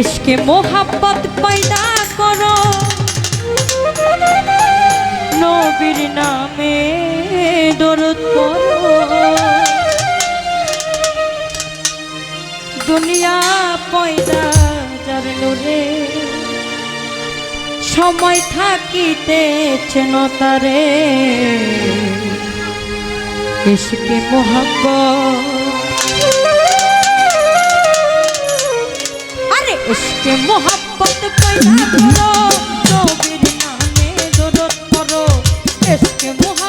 ইশকে মোহাম্মত পয়দা করো। নবীর নামে দরদ করো দুনিয়া পয়দা যার নুরে, সময় থাকিতে চেন তারে। ইশকে মোহাম্মত उसके मोहब्बत पैदा करो तो मेरे नामे दो करो इसके मोहब्बत